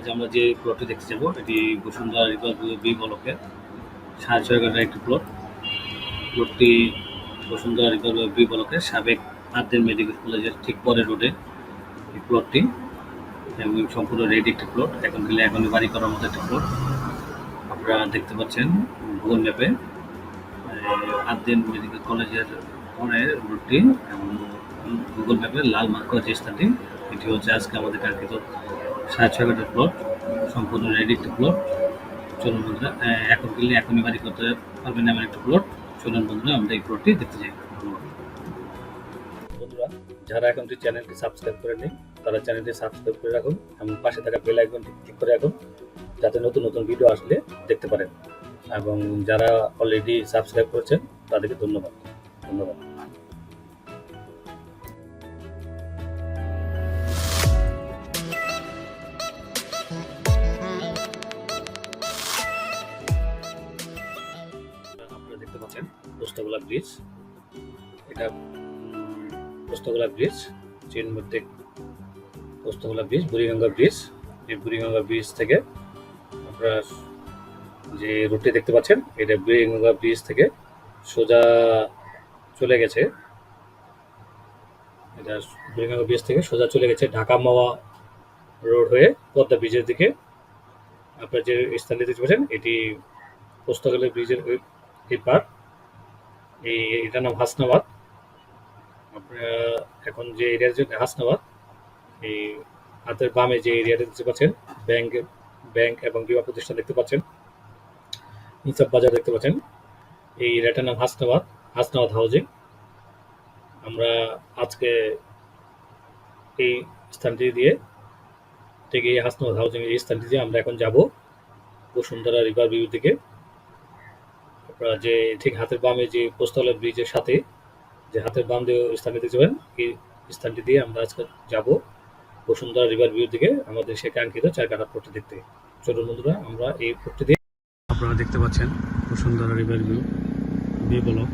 আজ আমরা যে প্লটটি দেখতে যাব, এটি বসুন্ধরা রিভার বি ব্লকের সাড়ে ছয় ঘণ্টার একটি প্লট প্লটটি বসুন্ধরা রিভার বি ব্লকের সাবেক আদ্দের মেডিকেল কলেজের ঠিক পরের রোডে এই প্লটটি এবং সম্পূর্ণ রেডি একটি প্লট এখন গেলে এখনই বাড়ি করার মতো একটি প্লট আপনারা দেখতে পাচ্ছেন গুগল ম্যাপে আদ্দিন মেডিকেল কলেজের পরে রুটটি এবং গুগল ম্যাপে লাল মার্ক যে স্থানটি, এটি হচ্ছে আজকে আমাদের কাঙ্ক্ষিত সাড়ে ছয় ঘণ্টার প্লট সম্পূর্ণ রেডি একটি প্লট চলুন বন্ধুরা এখন গেলে এখনই বাড়ি করতে পারবেন এমন একটা প্লট চলুন বন্ধুরা, আমরা এই প্লটটি দেখতে যাই। বন্ধুরা, যারা এখনটি চ্যানেলটি সাবস্ক্রাইব করেননি, তারা চ্যানেলটি সাবস্ক্রাইব করে রাখুন এবং পাশে থাকা বেল আইকনটি ক্লিক করে রাখুন, যাতে নতুন নতুন ভিডিও আসলে দেখতে পারেন। এবং যারা অলরেডি সাবস্ক্রাইব করেছেন, তাদেরকে ধন্যবাদ। ধন্যবাদ। পোস্তগোলা ব্রিজ। এটা পোস্তগোলা ব্রিজ চীন মধ্যে পোস্তগোলা ব্রিজ, বুড়িগঙ্গা ব্রিজ। এই বুড়িগঙ্গা ব্রিজ থেকে আপনারা যে রুটটি দেখতে পাচ্ছেন, এটা বুড়িগঙ্গা ব্রিজ থেকে সোজা চলে গেছে। এটা বুড়িগঙ্গা ব্রিজ থেকে সোজা চলে গেছে ঢাকা মাওয়া রোড হয়ে পদ্মা ব্রিজের দিকে। আপনার যে স্থানটি দেখতে পাচ্ছেন, এটি পোস্তগোলা ব্রিজের এই পার এই এটার নাম হাসনাবাদ। আপনারা এখন যে এরিয়ার জন্য হাসনাবাদ, এই হাতের বামে যে এরিয়াটা দেখতে পাচ্ছেন, ব্যাংক ব্যাংক এবং বিমা প্রতিষ্ঠান দেখতে পাচ্ছেন, ইনসাফ বাজার দেখতে পাচ্ছেন, এই এরিয়াটার নাম হাসনাবাদ হাসনাবাদ হাউজিং। আমরা আজকে এই স্থানটি দিয়ে এই হাসনাবাদ হাউজিং এই স্থানটি দিয়ে আমরা এখন যাব বসুন্ধরা রিভার ভিউ আপনারা যে ঠিক হাতের বামে যে পোস্তলা ব্রিজের সাথে যে হাতের বাম দিয়ে স্থানটি দেখতে পাবেন এই স্থানটি দিয়ে আমরা আজকে যাব বসুন্ধরা রিভার ভিউ দিকে, আমাদের সে কাঙ্ক্ষিত চার কাটা পট্টি দেখতে। চলুন বন্ধুরা, আমরা এই পট্টি দিয়ে আপনারা দেখতে পাচ্ছেন Bashundhara river view B block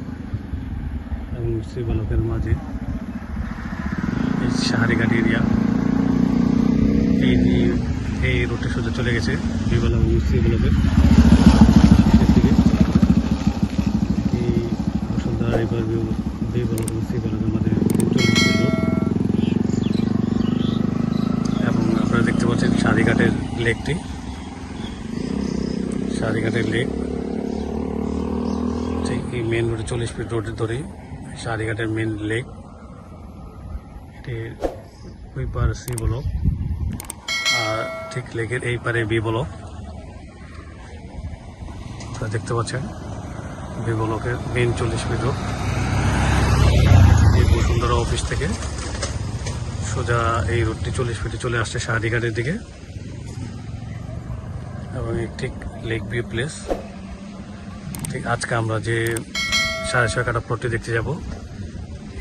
এবং সি ব্লকের মাঝে এই সাহারিঘাট এরিয়া। এই এই রোডে সোজা চলে গেছে বি ব্লক এবং সি ব্লকের দিকে এই Bashundhara river view B block এবং সি ব্লকের মধ্যে চল্লিশ রোড এবং আপনারা দেখতে পাচ্ছেন সারিঘাটের লেকটি। সারিঘাটের লেক। ঠিক এই মেন রোডে চল্লিশ ফিট রোডে ধরেই সারিঘাটের মেন লেক এটি ওই পার সি ব্লক আর ঠিক লেকের এই পারে বি ব্লক দেখতে পাচ্ছেন বি ব্লকের মেন চল্লিশ ফিট রোড বসুন্ধরা অফিস থেকে সোজা এই রোডটি চল্লিশ ফিটে চলে আসছে শাহাদিঘাটের দিকে। এবং ঠিক লেক ভিউ প্লেস ঠিক আজকে আমরা যে সাড়ে ছয় কাটা প্লটটি দেখতে যাব,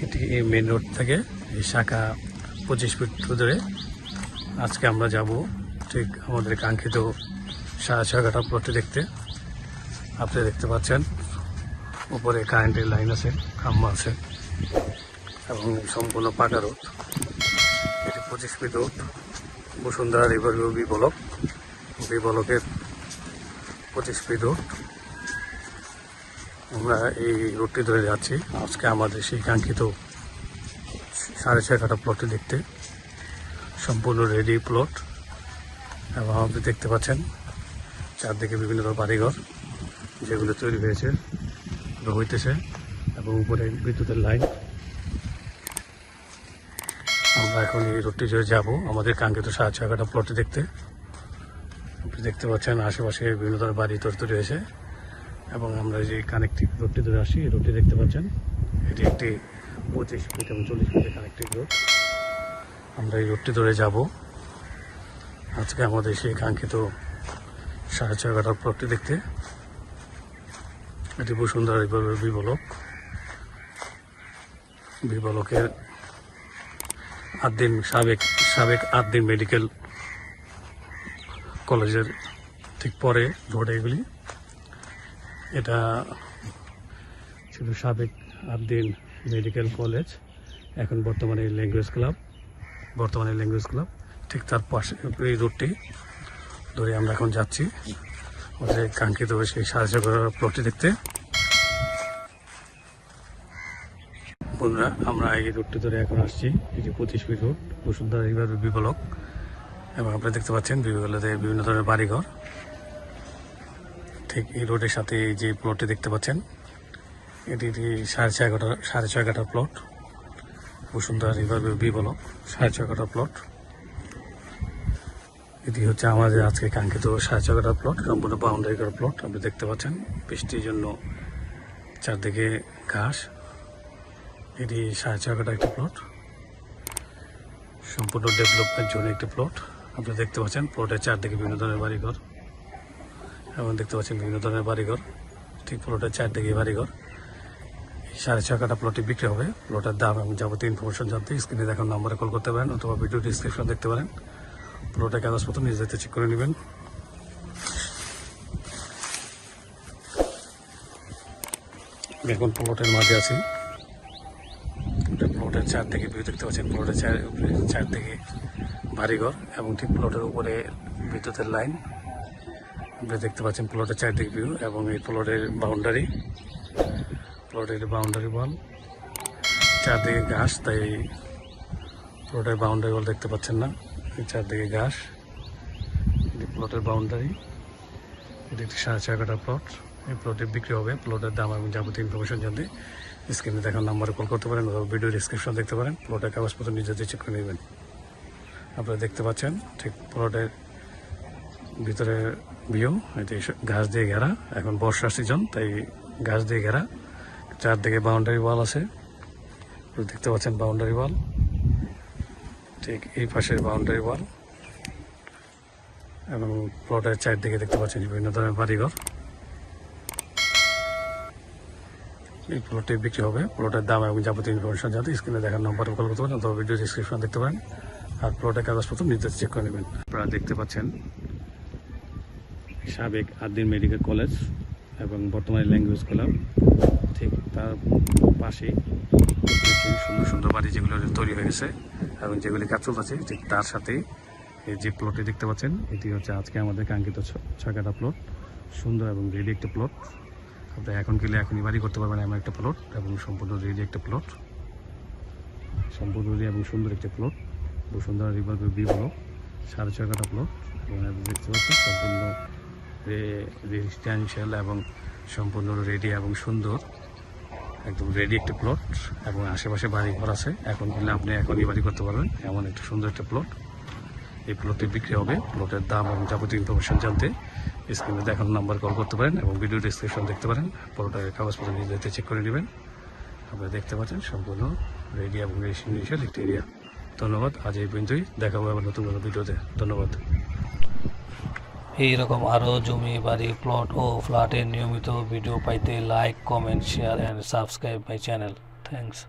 এটি এই মেন রোড থেকে, এই শাখা পঁচিশ ফিট ধরে আজকে আমরা যাব ঠিক আমাদের কাঙ্ক্ষিত সাড়ে ছয় কাটা প্লটটি দেখতে। আপনি দেখতে পাচ্ছেন, উপরে কারেন্টের লাইন আছে, খাম্বা আছে, এবং সম্পূর্ণ পাকা রোড এটি পঁচিশ feet road Bashundhara river B block B ব্লকের পঁচিশ ফিট রোড। আমরা এই রোডটি ধরে যাচ্ছি। আজকে আমাদের সেই কাঙ্ক্ষিত সাড়ে ছয় কাটা প্লটটি দেখতে সম্পূর্ণ রেডি প্লট এবং আপনি দেখতে পাচ্ছেন চারদিকে বিভিন্ন বাড়িঘর যেগুলো তৈরি হয়েছে হইতেছে এবং উপরে বিদ্যুতের লাইন। আমরা এখন এই রোডটি ধরে যাব আমাদের কাঙ্ক্ষিত সাড়ে ছয় কাটা প্লটটি দেখতে। দেখতে পাচ্ছেন আশেপাশে বিভিন্ন ধরনের বাড়ি তৈরি হয়েছে। এবং আমরা যে কানেক্টিভ রোডটি ধরে আসি রোডটি দেখতে পাচ্ছেন। এটি একটি পঁচিশ ফিট এবং চল্লিশ ফিটের কানেক্টিভ রোড আমরা এই রোডটি ধরে যাব। আজকে আমাদের সেই কাঙ্ক্ষিত সাড়ে ছয় কাটার প্লটটি দেখতে। এটি Bashundhara river B block B আট দিন সাবেক সাবেক আট দিন মেডিকেল কলেজের ঠিক পরে রোড এগুলি। এটা ছিল সাবেক আট দিন মেডিকেল কলেজ, এখন বর্তমানে ল্যাঙ্গুয়েজ ক্লাব, বর্তমানে ল্যাঙ্গুয়েজ ক্লাব, ঠিক তার পাশে এই রোডটি ধরে আমরা এখন যাচ্ছি। ওদের কাঙ্ক্ষিত সেই সাহায্য করার প্লটটি দেখতে। বন্ধুরা, আমরা এই রুটটি ধরে এখন আসছি এটি পঁচিশ feet route Bashundhara river B block এবং আপনারা দেখতে পাচ্ছেন বিবলতে বিভিন্ন ধরনের বাড়িঘর। ঠিক এই রোডের সাথে যে প্লটটি দেখতে পাচ্ছেন, এটি এটি সাড়ে ছয় কাঠা, সাড়ে ছয় কাঠা প্লট বসুন্ধরা রিভার বিবলক সাড়ে ছয় কাঠা প্লট এটি হচ্ছে আমাদের আজকে কাঙ্ক্ষিত সাড়ে ছয় কাঠা প্লট সম্পূর্ণ বাউন্ডারি করা প্লট আপনি দেখতে পাচ্ছেন, বৃষ্টির জন্য চারদিকে ঘাস। এটি সাড়ে ছয় কাঠা একটি প্লট সম্পূর্ণ ডেভেলপমেন্ট জন্য একটি প্লট আপনি দেখতে পাচ্ছেন, প্লটের চারদিকে বিভিন্ন ধরনের বাড়িঘর। এবং দেখতে পাচ্ছেন বিভিন্ন ধরনের বাড়িঘর। ঠিক প্লটের চারদিকে বাড়িঘর। সাড়ে ছয় কাটা প্লটটি বিক্রি হবে। প্লটের দাম এবং যাবতীয় ইনফরমেশন জানতে স্ক্রিনে দেখার নম্বরে কল করতে পারেন অথবা ভিডিও ডিসক্রিপশন দেখতে পারেন। প্লটের কাগজপত্র নিজে যেতে চেক করে নেবেন। এখন প্লটের মাঝে আছি। প্লটের চারদিকে ভিউ দেখতে পাচ্ছেন। প্লটের চার চারদিকে বাড়িঘর এবং ঠিক প্লটের উপরে বিদ্যুতের লাইন। আপনি দেখতে পাচ্ছেন প্লটের চারদিকে ভিউ এবং এই প্লটের বাউন্ডারি প্লটের বাউন্ডারি ওয়াল চারদিকে ঘাস, তাই প্লটের বাউন্ডারি ওয়াল দেখতে পাচ্ছেন না। এই চারদিকে ঘাস। এটি প্লটের বাউন্ডারি এটি একটি সাড়ে ছয় কাটা প্লট এই প্লটে বিক্রি হবে প্লটের দাম এবং যাবতীয় ইনফরমেশন জানতে। স্ক্রিনে দেখার নাম্বারে কল করতে পারেন ভিডিও ডিসক্রিপশন দেখতে পারেন। প্লটের কাগজপত্র নিজেদের চেক করে নেবেন। আপনারা দেখতে পাচ্ছেন, ঠিক প্লটের ভিতরে ভিউ এটি ঘাস দিয়ে ঘেরা। এখন বর্ষার সিজন তাই ঘাস দিয়ে ঘেরা। চারদিকে বাউন্ডারি ওয়াল আছে। দেখতে পাচ্ছেন বাউন্ডারি ওয়াল ঠিক এই পাশের বাউন্ডারি ওয়াল এবং প্লটের চারদিকে দেখতে পাচ্ছেন বিভিন্ন ধরনের বাড়িঘর। এই প্লটটি বিক্রি হবে। প্লটের দাম এবং যাবতীয় ইনফরমেশন জানতে স্ক্রিনে দেখার নম্বরে কল করতে পারেন অথবা ভিডিও ডিসক্রিপশন দেখতে পারেন। আর প্লটের কাগজপত্র নিজে চেক করে নেবেন। আপনারা দেখতে পাচ্ছেন সাবেক আদিন মেডিকেল কলেজ এবং বর্তমানে ল্যাঙ্গুয়েজ ক্লাব। ঠিক তার পাশে সুন্দর সুন্দর বাড়ি যেগুলো তৈরি হয়ে গেছে এবং যেগুলি কাজ চলতেছে, ঠিক তার সাথে এই যে প্লটটি দেখতে পাচ্ছেন, এটি হচ্ছে আজকে আমাদের কাঙ্ক্ষিত ছ- ছয় কাটা প্লট সুন্দর এবং রেডি একটা প্লট আপনি এখন গেলে এখনই বাড়ি করতে পারবেন এমন একটা প্লট এবং সম্পূর্ণ রেডি একটা প্লট সম্পূর্ণ রেডি এবং সুন্দর একটা plot Bashundhara river B block সাড়ে ছয় কাটা প্লট এবং দেখতে পাচ্ছেন সম্পূর্ণ রেজিস্ট্যান্সিয়াল এবং সম্পূর্ণ রেডি এবং সুন্দর, একদম রেডি একটা প্লট এবং আশেপাশে বাড়ি ঘর আছে। এখন গেলে আপনি এখনই বাড়ি করতে পারবেন। এমন একটা সুন্দর একটা প্লট এই প্লটটি বিক্রি হবে। প্লটের দাম এবং যাবতীয় ইনফরমেশন জানতে স্ক্রিনে দেখানো নাম্বার কল করতে পারেন এবং ভিডিও ডিসক্রিপশন দেখতে পারেন। প্লটের কাগজপত্র নিজেদের চেক করে নেবেন। আপনারা দেখতে পাচ্ছেন সম্পূর্ণ রেডি এবং রেজিস্ট্রেশন একটি এরিয়া ধন্যবাদ। আজ এই পর্যন্তই। দেখা হবে আবার নতুন কোনো ভিডিওতে। ধন্যবাদ। এইরকম আরও জমি, বাড়ি প্লট ও ফ্ল্যাটের নিয়মিত ভিডিও পাইতে like comment share and subscribe my channel thanks